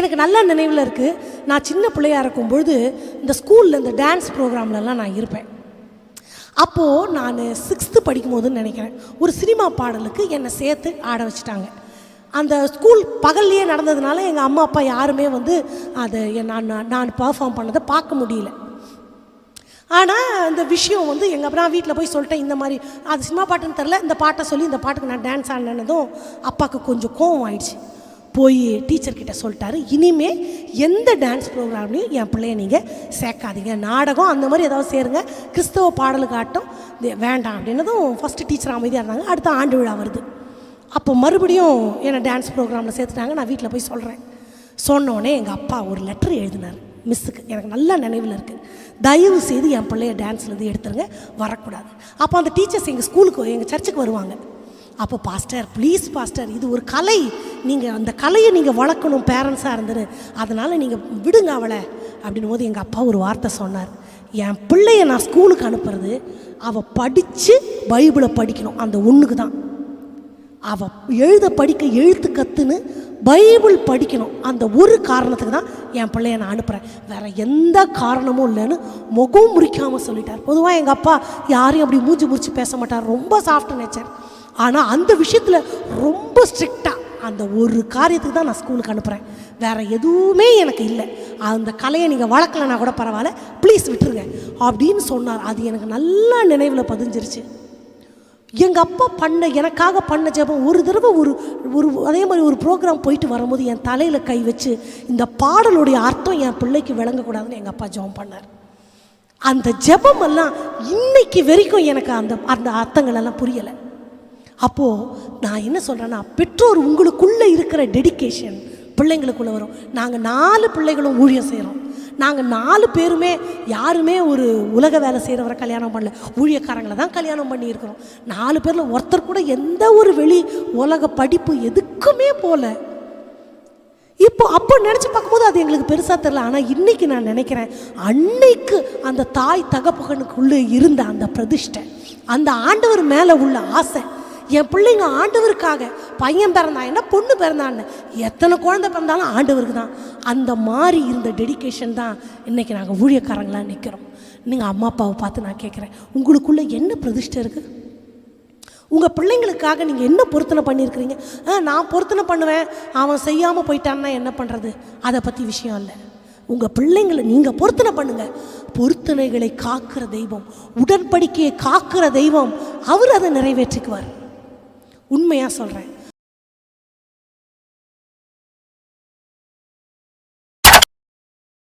எனக்கு நல்ல நினைவில் இருக்குது நான் சின்ன பிள்ளையாக இருக்கும் பொழுது இந்த ஸ்கூலில் இந்த டான்ஸ் ப்ரோக்ராம்லலாம் நான் இருப்பேன். அப்போது நான் சிக்ஸ்த்து படிக்கும்போதுன்னு நினைக்கிறேன். ஒரு சினிமா பாடலுக்கு என்னை சேர்த்து ஆட வச்சுட்டாங்க. அந்த ஸ்கூல் பகல்லையே நடந்ததுனால எங்கள் அம்மா அப்பா யாருமே வந்து அதை நான் நான் நான் பர்ஃபார்ம் பண்ணதை பார்க்க முடியல. ஆனால் இந்த விஷயம் வந்து எங்கள் அப்புறம் வீட்டில் போய் சொல்லிட்டேன் இந்த மாதிரி அது சினிமா பாட்டுன்னு தெரில இந்த பாட்டை சொல்லி இந்த பாட்டுக்கு நான் டான்ஸ் ஆடினதும் அப்பாவுக்கு கொஞ்சம் கோவம் ஆயிடுச்சு. போய் டீச்சர்கிட்ட சொல்லிட்டாரு. இனிமே எந்த டான்ஸ் ப்ரோக்ராம்லையும் என் பிள்ளைய நீங்கள் சேர்க்காதீங்க. நாடகம் அந்த மாதிரி ஏதாவது சேருங்க. கிறிஸ்தவ பாடலுக்கு ஆட்டம் வேண்டாம் அப்படின்னதும் ஃபஸ்ட்டு டீச்சர் அமைதியாக இருந்தாங்க. அடுத்த ஆண்டு விழா வருது. அப்போ மறுபடியும் என்னை டான்ஸ் ப்ரோக்ராமில் சேர்த்துட்டாங்க. நான் வீட்டில் போய் சொல்கிறேன் சொன்னோடனே எங்கள் அப்பா ஒரு லெட்டர் எழுதினார். மிஸ்ஸுக்கு எனக்கு நல்ல நினைவில் இருக்குது தயவு செய்து என் பிள்ளைய டான்ஸ்லேருந்து எடுத்துருங்க. வரக்கூடாது. அப்போ அந்த டீச்சர்ஸ் எங்கள் ஸ்கூலுக்கு எங்கள் சர்ச்சுக்கு வருவாங்க. அப்போ பாஸ்டர் ப்ளீஸ் பாஸ்டர் இது ஒரு கலை. நீங்கள் அந்த கலையை நீங்கள் வளர்க்கணும் பேரண்ட்ஸாக இருந்துரு. அதனால் நீங்கள் விடுங்க அவளை அப்படின்னும் போது எங்கள் அப்பா ஒரு வார்த்தை சொன்னார். என் பிள்ளைய நான் ஸ்கூலுக்கு அனுப்புறது அவள் படித்து பைபிளை படிக்கணும். அந்த ஒன்றுக்கு தான். அவள் எழுத படிக்க எழுத்து கற்றுன்னு பைபிள் படிக்கணும். அந்த ஒரு காரணத்துக்கு தான் என் பிள்ளைய நான் அனுப்புகிறேன் வேறு எந்த காரணமும் இல்லைன்னு முகம் முறிக்காமல் சொல்லிட்டார். பொதுவாக எங்கள் அப்பா யாரையும் அப்படி மூஞ்சி முறிச்சு பேச மாட்டார். ரொம்ப சாஃப்ட் நேச்சர் ஆனால் அந்த விஷயத்தில் ரொம்ப ஸ்ட்ரிக்டாக அந்த ஒரு காரியத்துக்கு தான் நான் ஸ்கூலுக்கு அனுப்புகிறேன் வேறு எதுவுமே எனக்கு இல்லை. அந்த கலையை நீங்கள் வளர்க்கலைன்னா கூட பரவாயில்ல. ப்ளீஸ் விட்டுருங்க. அப்படின்னு சொன்னார். அது எனக்கு நல்லா நினைவில் பதிஞ்சிருச்சு. எங்கள் அப்பா பண்ண எனக்காக பண்ண ஜெபம் ஒரு தடவை ஒரு ஒரு அதே மாதிரி ஒரு ப்ரோக்ராம் போயிட்டு வரும்போது என் தலையில் கை வச்சு இந்த பாடலுடைய அர்த்தம் என் பிள்ளைக்கு விளங்கக்கூடாதுன்னு எங்கள் அப்பா ஜெபம் பண்ணார். அந்த ஜெபம் எல்லாம் இன்னைக்கு வரைக்கும் எனக்கு அந்த அந்த அர்த்தங்கள் எல்லாம் புரியலை. அப்போது நான் என்ன சொல்கிறேன்னா பெற்றோர் உங்களுக்குள்ளே இருக்கிற டெடிகேஷன் பிள்ளைங்களுக்குள்ளே வரும். நாங்கள் நாலு பிள்ளைகளும் ஊழியம் செய்கிறோம் நாங்கள் நாலு பேருமே யாருமே ஒரு உலக வேலை செய்கிறவரை கல்யாணம் பண்ணல. ஊழியக்காரங்களை தான் கல்யாணம் பண்ணியிருக்கிறோம். நாலு பேரில் ஒருத்தர் கூட எந்த ஒரு வெளி உலக படிப்பு எதுக்குமே போகல இப்போ அப்போ நினச்சி பார்க்கும்போது அது எங்களுக்கு பெருசாக தெரில ஆனால் இன்னைக்கு நான் நினைக்கிறேன் அன்னைக்கு அந்த தாய் தகப்பகனுக்குள்ளே இருந்த அந்த பிரதிஷ்டை அந்த ஆண்டவர் மேலே உள்ள ஆசை என் பிள்ளைங்க ஆண்டவருக்காக பையன் பிறந்தான் என்ன பொண்ணு பிறந்தான்னு. எத்தனை குழந்தை பிறந்தாலும் ஆண்டவருக்கு தான். அந்த மாதிரி இருந்த டெடிகேஷன் தான் இன்றைக்கி நாங்கள் ஊழியக்காரங்களாக நிற்கிறோம் நீங்கள் அம்மா அப்பாவை பார்த்து நான் கேட்குறேன் உங்களுக்குள்ளே என்ன பிரதிஷ்டை இருக்குது உங்கள் பிள்ளைங்களுக்காக நீங்கள் என்ன பொருத்தனை பண்ணியிருக்கிறீங்க? ஆ நான் பொருத்தனை பண்ணுவேன். அவன் செய்யாமல் போயிட்டான்னா என்ன பண்ணுறது அதை பற்றி விஷயம் இல்லை. உங்கள் பிள்ளைங்களை நீங்கள் பொருத்தனை பண்ணுங்கள் பொருத்தனைகளை காக்கிற தெய்வம் உடன்படிக்கையை காக்கிற தெய்வம் அவர் அதை நிறைவேற்றிக்குவார். உண்மையாக சொல்கிறேன்